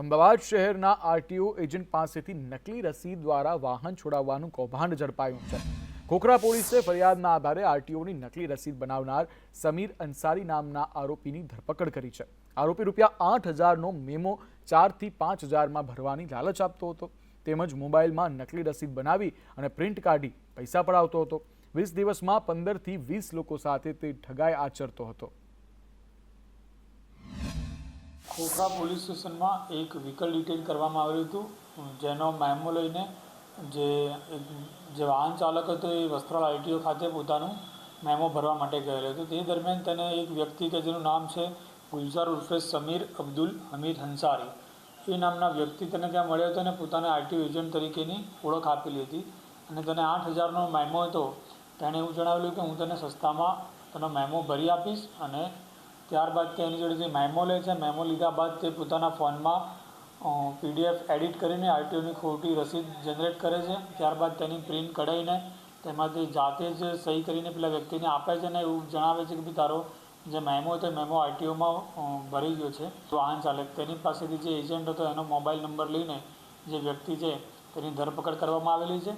અમદાવાદ શહેરના RTO agent પાસેથી નકલી રસીદ દ્વારા વાહન છોડાવવાનું કૌભાંડ ઝડપાયું છે. ખોખરા પોલીસે ફરિયાદના આધારે આરટીઓની નકલી રસીદ બનાવનાર સમીર અંસારી નામના આરોપીની ધરપકડ કરી છે. આરોપી રૂપિયા આઠ હજારનો મેમો ચારથી પાંચ હજારમાં ભરવાની લાલચ આપતો હતો. તેમજ મોબાઈલમાં નકલી રસીદ બનાવી અને પ્રિન્ટ કાઢી પૈસા પડાવતો હતો. વીસ દિવસમાં પંદરથી વીસ લોકો સાથે તે ઠગાઈ આચરતો હતો. ખોખરા પોલીસ સ્ટેશનમાં એક વ્હીકલ ડિટેન કરવામાં આવેલું હતું, જેનો મેમો લઈને જે જે વાહન ચાલક હતો એ વસ્ત્રાલ આઈટીઓ ખાતે પોતાનું મેમો ભરવા માટે ગયેલો હતો. તે દરમિયાન તેને એક વ્યક્તિ કે જેનું નામ છે ગુલઝાર ઉર્ફે સમીર અબ્દુલ હમીદ હંસારી. એ નામના વ્યક્તિ તેને ત્યાં મળ્યો હતો અને પોતાને આરટીઓ એજન્ટ તરીકેની ઓળખ આપેલી હતી અને તેને આઠ હજારનો મેમો હતો. તેણે એવું જણાવેલું કે હું તને સસ્તામાં તેનો મેમો ભરી આપીશ અને ત્યારબાદ તે એની જોડે જે મેમો લે છે, મેમો લીધા બાદ તે પોતાના ફોનમાં પીડીએફ એડિટ કરીને આરટીઓની ખોટી રસીદ જનરેટ કરે છે. ત્યારબાદ તેની પ્રિન્ટ કઢાવીને તેમાંથી જાતે જ સહી કરીને પેલા વ્યક્તિને આપે છે અને એવું જણાવે છે કે ભાઈ તારો જે મેમો હતો મેમો આરટીઓમાં ભરી ગયો છે. વાહન ચાલક તેની પાસેથી જે એજન્ટ હતો એનો મોબાઈલ નંબર લઈને જે વ્યક્તિ છે તેની ધરપકડ કરવામાં આવેલી છે.